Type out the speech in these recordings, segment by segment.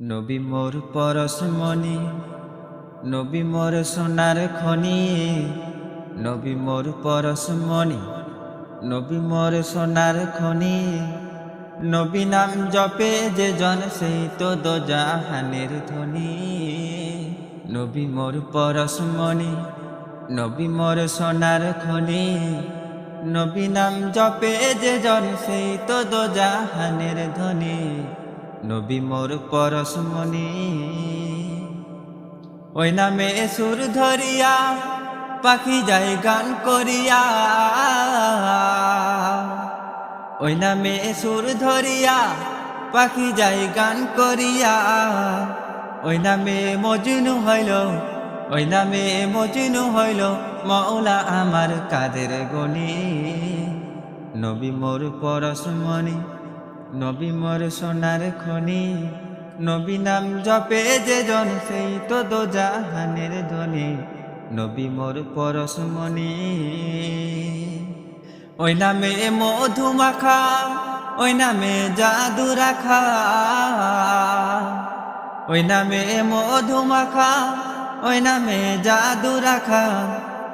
নবী মোর পরশমণি নবী মোর সোনার খনি, নবী মোর পরশমণি নবী মোর সোনার খনি। নবী নাম জপে যে জন, সেই তো দো জাহানের ধ্বনি নবী মোর পরশমণি নবী মোর সোনার খনি। নবী নাম জপে যে জন, সেই তো দো জাহানের ধ্বনি নবী মোর পরশমণি ওই নামে সুর ধরিয়া, পাখি যায় গান করিয়া। ওই নামে সুর ধরিয়া, পাখি যায় গান করিয়া। ওই নামে মজনু হইল, ওই নামে মজনু হইল মৌলা আমার কাদের গনি। নবী মোর পরশমণি নবী মোর সোনার খনি, নবী নাম জপে যে জন, সেই তো দো জাহানের ধ্বনি। নবী মোর পরশমণি। ওই নামে মধু মাখা ওই নামে জাদু রাখা ওই নামে মধু মাখা ওই নামে জাদু রাখা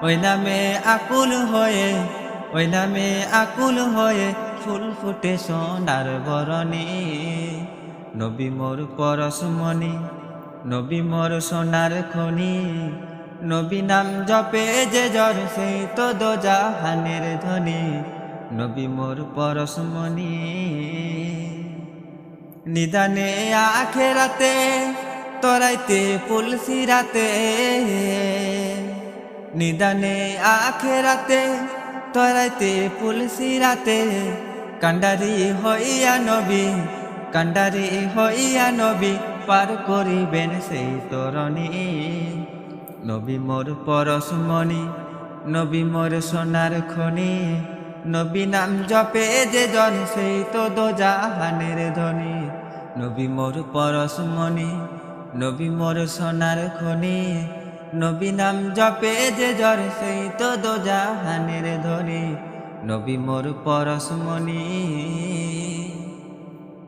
ওই নামে আকুল হয়ে ওই নামে আকুল হয়ে ফুল ফুটে সোনার বরণী। নবী মোর পরশমণি নবী মোর সোনার খনি। নবী নাম জপে যে জ্বর সেই তো দো জাহানের ধ্বনি। নবী মোর পরশমণি নিদানে আখেরাতে, তরাইতে পুলসি রাতে নিদানে আখেরাতে তরাইতে পুলসি রাতে। কান্ডারি হইয়া নবী কান্ডারি হইয়া নবী, পার করিবেন সেই তরণী। নবী মোর পরশমণি, নবী মোর সোনার খনি। নবী নাম জপে যে জন, সেই তো দো জাহানের ধ্বনি নবী মোর পরশমণি, নবী মোর সোনার খনি। নবী নাম জপে যে জ্বর সেই তো দোজাহানের ধরে নবী মোর পরশমণি